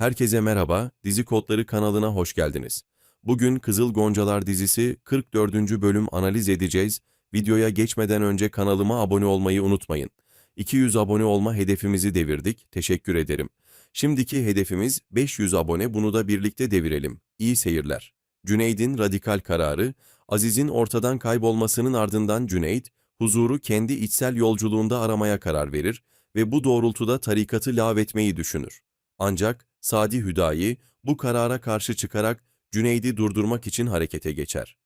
Herkese merhaba, Dizi Kodları kanalına hoş geldiniz. Bugün Kızıl Goncalar dizisi 44. bölüm analiz edeceğiz. Videoya geçmeden önce kanalıma abone olmayı unutmayın. 200 abone olma hedefimizi devirdik, teşekkür ederim. Şimdiki hedefimiz 500 abone, bunu da birlikte devirelim. İyi seyirler. Cüneyd'in radikal kararı, Aziz'in ortadan kaybolmasının ardından Cüneyd, huzuru kendi içsel yolculuğunda aramaya karar verir ve bu doğrultuda tarikatı lağvetmeyi düşünür. Ancak Sadi Hüdayi bu karara karşı çıkarak Cüneyd'i durdurmak için harekete geçer.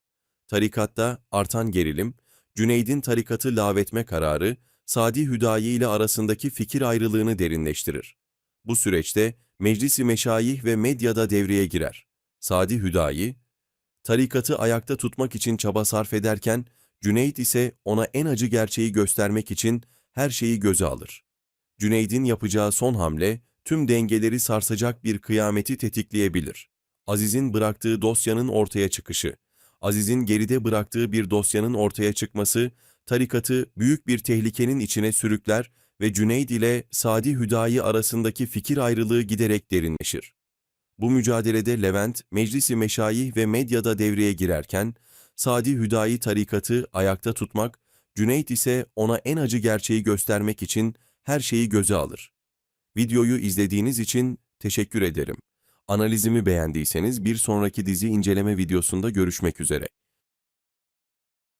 Tarikatta artan gerilim, Cüneyd'in tarikatı lağvetme kararı, Sadi Hüdayi ile arasındaki fikir ayrılığını derinleştirir. Bu süreçte meclisi meşayih ve medyada devreye girer. Sadi Hüdayi, tarikatı ayakta tutmak için çaba sarf ederken, Cüneyd ise ona en acı gerçeği göstermek için her şeyi göze alır. Cüneyd'in yapacağı son hamle, tüm dengeleri sarsacak bir kıyameti tetikleyebilir. Aziz'in bıraktığı dosyanın ortaya çıkışı, Aziz'in geride bıraktığı bir dosyanın ortaya çıkması, tarikatı büyük bir tehlikenin içine sürükler ve Cüneyd ile Sadi Hüdayi arasındaki fikir ayrılığı giderek derinleşir. Bu mücadelede Levent, meclisi meşayih ve medyada devreye girerken, Sadi Hüdayi tarikatı ayakta tutmak, Cüneyt ise ona en acı gerçeği göstermek için her şeyi göze alır. Videoyu izlediğiniz için teşekkür ederim. Analizimi beğendiyseniz bir sonraki dizi inceleme videosunda görüşmek üzere.